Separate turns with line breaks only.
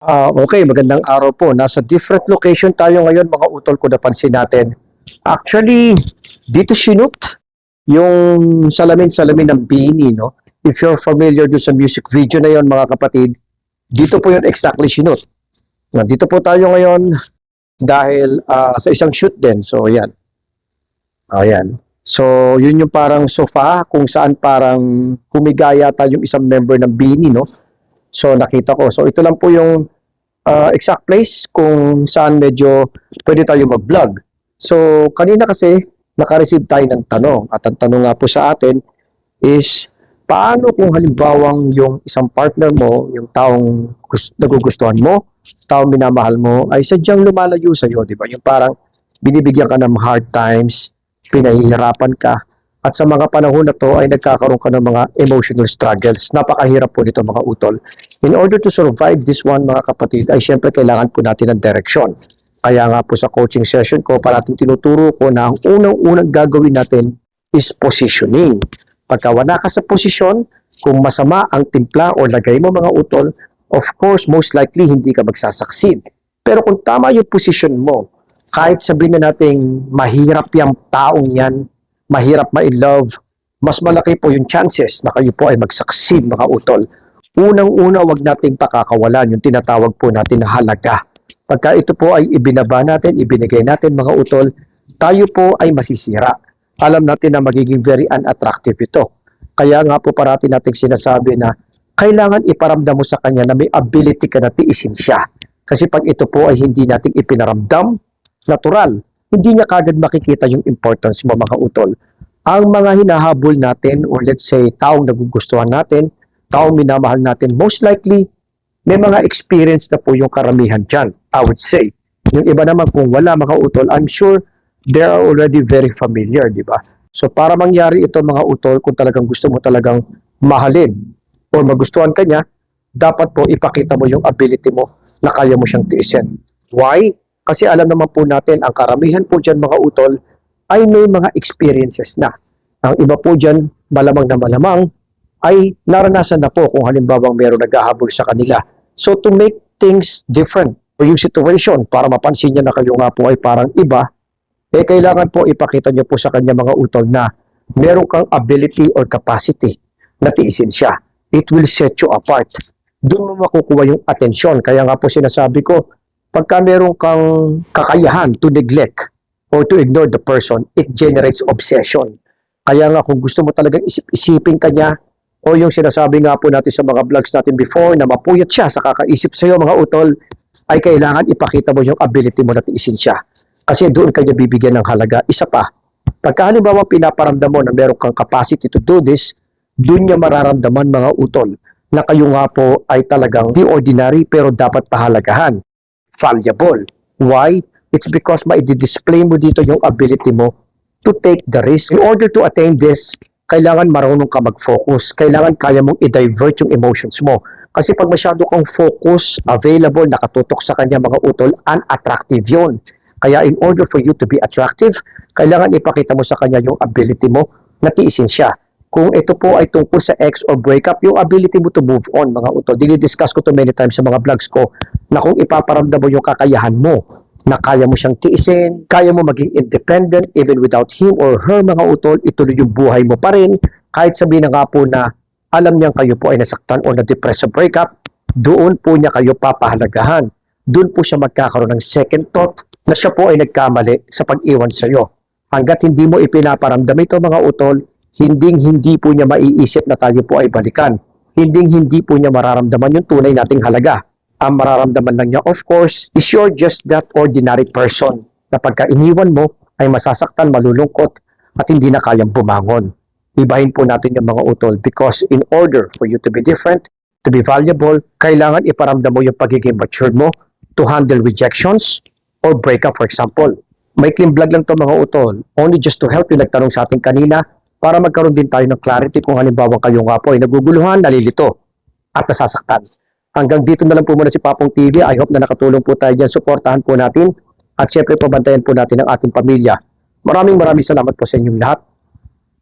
Ah, okay, magandang araw po. Nasa different location tayo ngayon, mga utol ko napansin natin. Actually, dito sinut yung salamin-salamin ng Bini, no? If you're familiar do sa music video na yon mga kapatid, dito po yun exactly sinut. Nandito po tayo ngayon dahil ah, sa isang shoot din. So, yan. Ayan. So, yun yung parang sofa kung saan parang humigaya tayong isang member ng Bini, no? So, nakita ko. So, ito lang po yung uh, exact place kung saan medyo pwede tayo mag-vlog. So, kanina kasi naka-receive tayo ng tanong. At ang tanong nga po sa atin is, paano kung halimbawang yung isang partner mo, yung taong gus- nagugustuhan mo, taong minamahal mo, ay sadyang lumalayo sa'yo, di ba? Yung parang binibigyan ka ng hard times, pinahihirapan ka, at sa mga panahon na to ay nagkakaroon ka ng mga emotional struggles. Napakahirap po nito mga utol. In order to survive this one mga kapatid ay syempre kailangan po natin ng direksyon. Kaya nga po sa coaching session ko, parating tinuturo ko na ang unang-unang gagawin natin is positioning. Pagka wala ka sa posisyon, kung masama ang timpla o lagay mo mga utol, of course, most likely hindi ka magsasucceed. Pero kung tama yung position mo, kahit sabihin na nating mahirap yung taong yan, mahirap ma-love, mas malaki po yung chances na kayo po ay mag-succeed mga utol. Unang-una, wag nating pakakawalan yung tinatawag po natin na halaga. Pagka ito po ay ibinaba natin, ibinigay natin mga utol, tayo po ay masisira. Alam natin na magiging very unattractive ito. Kaya nga po parati nating sinasabi na kailangan iparamdam mo sa kanya na may ability ka na tiisin siya. Kasi pag ito po ay hindi nating ipinaramdam, natural, hindi niya kagad makikita yung importance mo mga utol. Ang mga hinahabol natin or let's say taong nagugustuhan natin, taong minamahal natin, most likely may mga experience na po yung karamihan dyan, I would say. Yung iba naman kung wala mga utol, I'm sure they are already very familiar, di ba? So para mangyari ito mga utol, kung talagang gusto mo talagang mahalin or magustuhan ka niya, dapat po ipakita mo yung ability mo na kaya mo siyang tiisin. Why? Kasi alam naman po natin, ang karamihan po dyan mga utol ay may mga experiences na. Ang iba po dyan, malamang na malamang, ay naranasan na po kung halimbawang meron naghahabol sa kanila. So to make things different o yung situation para mapansin niya na kayo nga po ay parang iba, eh kailangan po ipakita niyo po sa kanya mga utol na meron kang ability or capacity na tiisin siya. It will set you apart. Doon mo makukuha yung atensyon. Kaya nga po sinasabi ko, pagka meron kang kakayahan to neglect or to ignore the person, it generates obsession. Kaya nga kung gusto mo talagang isip-isipin kanya o yung sinasabi nga po natin sa mga vlogs natin before na mapuyat siya sa kakaisip sa'yo mga utol, ay kailangan ipakita mo yung ability mo na tiisin siya. Kasi doon kanya bibigyan ng halaga. Isa pa, pagka halimbawa pinaparamdam mo na meron kang capacity to do this, doon niya mararamdaman mga utol na kayo nga po ay talagang di ordinary pero dapat pahalagahan. Valuable. Why? It's because ma-display mo dito yung ability mo to take the risk. In order to attain this, kailangan marunong ka mag-focus. Kailangan kaya mong i-divert yung emotions mo. Kasi pag masyado kang focus, available, nakatutok sa kanya mga utol, unattractive yun. Kaya in order for you to be attractive, kailangan ipakita mo sa kanya yung ability mo na tiisin siya. Kung ito po ay tungkol sa ex or breakup, yung ability mo to move on, mga utol. Dinidiscuss ko to many times sa mga vlogs ko na kung ipaparamdam mo yung kakayahan mo, na kaya mo siyang tiisin, kaya mo maging independent even without him or her mga utol, ituloy yung buhay mo pa rin. Kahit sabihin na nga po na alam niyang kayo po ay nasaktan o na-depress sa breakup, doon po niya kayo papahalagahan. Doon po siya magkakaroon ng second thought na siya po ay nagkamali sa pag-iwan sa iyo. Hanggat hindi mo ipinaparamdam ito mga utol, hinding hindi po niya maiisip na tayo po ay balikan. Hinding hindi po niya mararamdaman yung tunay nating halaga ang mararamdaman lang niya, of course, is you're just that ordinary person na pagka iniwan mo ay masasaktan, malulungkot, at hindi na kayang bumangon. Ibahin po natin yung mga utol because in order for you to be different, to be valuable, kailangan iparamdam mo yung pagiging matured mo to handle rejections or breakup, for example. May vlog lang to mga utol, only just to help you nagtanong sa atin kanina para magkaroon din tayo ng clarity kung halimbawa kayo nga po ay naguguluhan, nalilito, at nasasaktan. Hanggang dito na lang po muna si Papong TV. I hope na nakatulong po tayo dyan. Suportahan po natin. At syempre, pabantayan po natin ang ating pamilya. Maraming maraming salamat po sa inyong lahat.